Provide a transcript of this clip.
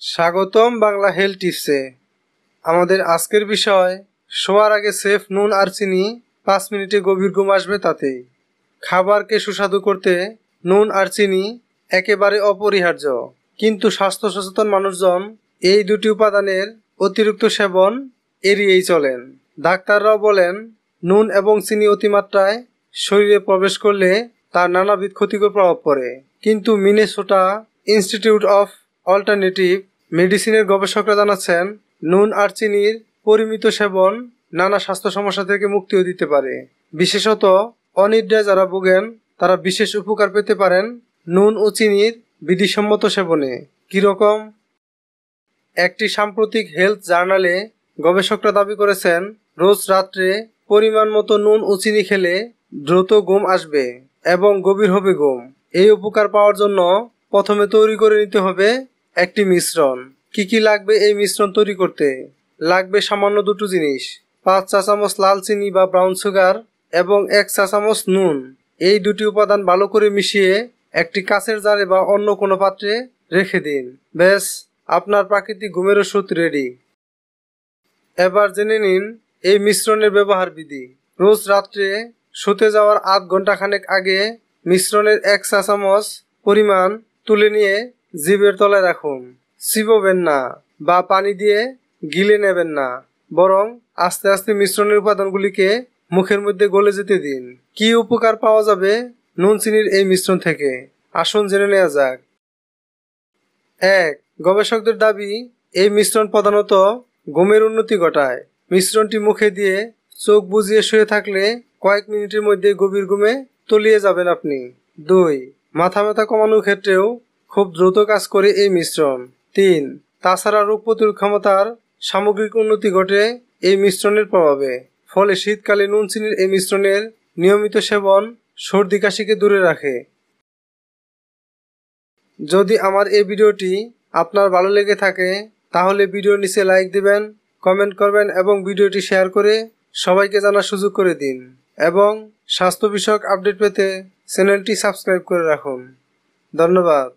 স্বাগতম বাংলা হেলথ টিপসে। আমাদের আজকের বিষয়, শোয়ার আগে সেফ নুন আর চিনি, পাঁচ মিনিটে গভীর ঘুম আসবে তাতে খাবারকে সুস্বাদু করতে নুন আর চিনি একেবারে অপরিহার্য। কিন্তু স্বাস্থ্য সচেতন মানুষজন এই দুটি উপাদানের অতিরিক্ত সেবন এড়িয়েই চলেন। ডাক্তাররাও বলেন, নুন এবং চিনি অতিমাত্রায় শরীরে প্রবেশ করলে তার নানাবিধ ক্ষতিকর প্রভাব পড়ে। কিন্তু মিনেসোটা ইনস্টিটিউট অফ অল্টারনেটিভ মেডিসিনের গবেষকরা জানাচ্ছেন, নুন আর চিনির পরিমিত সেবন নানা স্বাস্থ্য সমস্যা থেকে মুক্তিও দিতে পারে। বিশেষত, অনিদ্রায় যারা ভোগেন, তারা বিশেষ উপকার পেতে পারেন নুন ও চিনির বিধিসম্মত সেবনে। কীরকম একটি সাম্প্রতিক হেলথ জার্নালে গবেষকরা দাবি করেছেন, রোজ রাত্রে পরিমাণ মতো নুন ও চিনি খেলে দ্রুত ঘুম আসবে এবং গভীর হবে ঘুম। এই উপকার পাওয়ার জন্য প্রথমে তৈরি করে নিতে হবে একটি মিশ্রণ। কি কি লাগবে এই মিশ্রণ তৈরি করতে? লাগবে সামান্য দুটো জিনিস। পাঁচ চা চামচ লাল চিনি বা ব্রাউন সুগার এবং এক চা চামচ নুন। এই দুটি উপাদান ভালো করে মিশিয়ে একটি কাঁচের জারে বা অন্য কোনো পাত্রে রেখে দিন। ব্যাস, আপনার প্রাকৃতিক ঘুমের ওষুধ রেডি। এবার জেনে নিন এই মিশ্রণের ব্যবহার বিধি। রোজ রাত্রে শুতে যাওয়ার আধ ঘণ্টা খানেক আগে মিশ্রণের এক চা চামচ পরিমাণ তুলে নিয়ে জিভের তলায় রাখুন। চিববেন না বা পানি দিয়ে গিলে নেবেন না, বরং আস্তে আস্তে মিশ্রণের উপাদানগুলিকে মুখের মধ্যে গলে যেতে দিন। কি উপকার পাওয়া যাবে নুন চিনির এই মিশ্রণ থেকে? আসুন জেনে নেওয়া যাক। এক, গবেষকদের দাবি, এই মিশ্রণ প্রধানত ঘুমের উন্নতি ঘটায়। মিশ্রণটি মুখে দিয়ে চোখ বুজিয়ে শুয়ে থাকলে কয়েক মিনিটের মধ্যে গভীর ঘুমে তলিয়ে যাবেন আপনি। দুই, মাথা ব্যথা কমানোর ক্ষেত্রেও খুব দ্রুত কাজ করে এই মিশ্রণ। তিন, তাছাড়া রোগ প্রতিরোধ ক্ষমতার সামগ্রিক উন্নতি ঘটে এই মিশ্রণের প্রভাবে। ফলে শীতকালে নুন চিনির এই মিশ্রণের নিয়মিত সেবন সর্দি কাশিকে দূরে রাখে। যদি আমার এই ভিডিওটি আপনার ভালো লেগে থাকে, তাহলে ভিডিওর নিচে লাইক দিবেন কমেন্ট করবেন এবং ভিডিওটি শেয়ার করে সবাইকে জানার সুযোগ করে দিন। এবং স্বাস্থ্য বিষয়ক আপডেট পেতে চ্যানেলটি সাবস্ক্রাইব করে রাখুন। ধন্যবাদ।